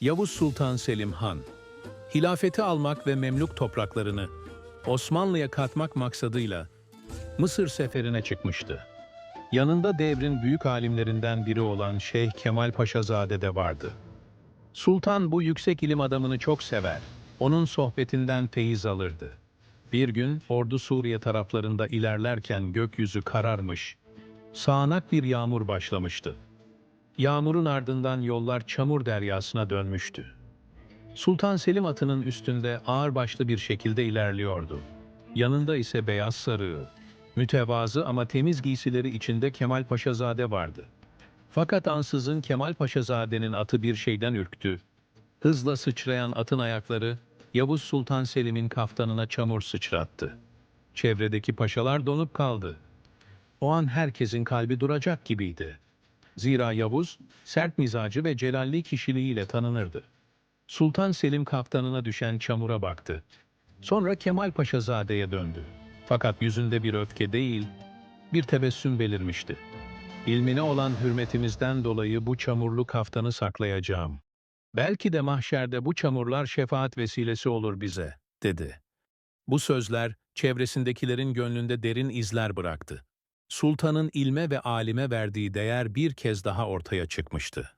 Yavuz Sultan Selim Han, hilafeti almak ve Memluk topraklarını Osmanlı'ya katmak maksadıyla Mısır seferine çıkmıştı. Yanında devrin büyük alimlerinden biri olan Şeyh Kemal Paşazade de vardı. Sultan bu yüksek ilim adamını çok sever, onun sohbetinden feyiz alırdı. Bir gün ordu Suriye taraflarında ilerlerken gökyüzü kararmış, sağanak bir yağmur başlamıştı. Yağmurun ardından yollar çamur deryasına dönmüştü. Sultan Selim atının üstünde ağırbaşlı bir şekilde ilerliyordu. Yanında ise beyaz sarığı, mütevazı ama temiz giysileri içinde Kemal Paşazade vardı. Fakat ansızın Kemal Paşazade'nin atı bir şeyden ürktü. Hızla sıçrayan atın ayakları Yavuz Sultan Selim'in kaftanına çamur sıçrattı. Çevredeki paşalar donup kaldı. O an herkesin kalbi duracak gibiydi. Zira Yavuz, sert mizacı ve celalli kişiliğiyle tanınırdı. Sultan Selim kaftanına düşen çamura baktı. Sonra Kemal Paşazade'ye döndü. Fakat yüzünde bir öfke değil, bir tebessüm belirmişti. İlmine olan hürmetimizden dolayı bu çamurlu kaftanı saklayacağım. Belki de mahşerde bu çamurlar şefaat vesilesi olur bize, dedi. Bu sözler çevresindekilerin gönlünde derin izler bıraktı. Sultanın ilme ve alime verdiği değer bir kez daha ortaya çıkmıştı.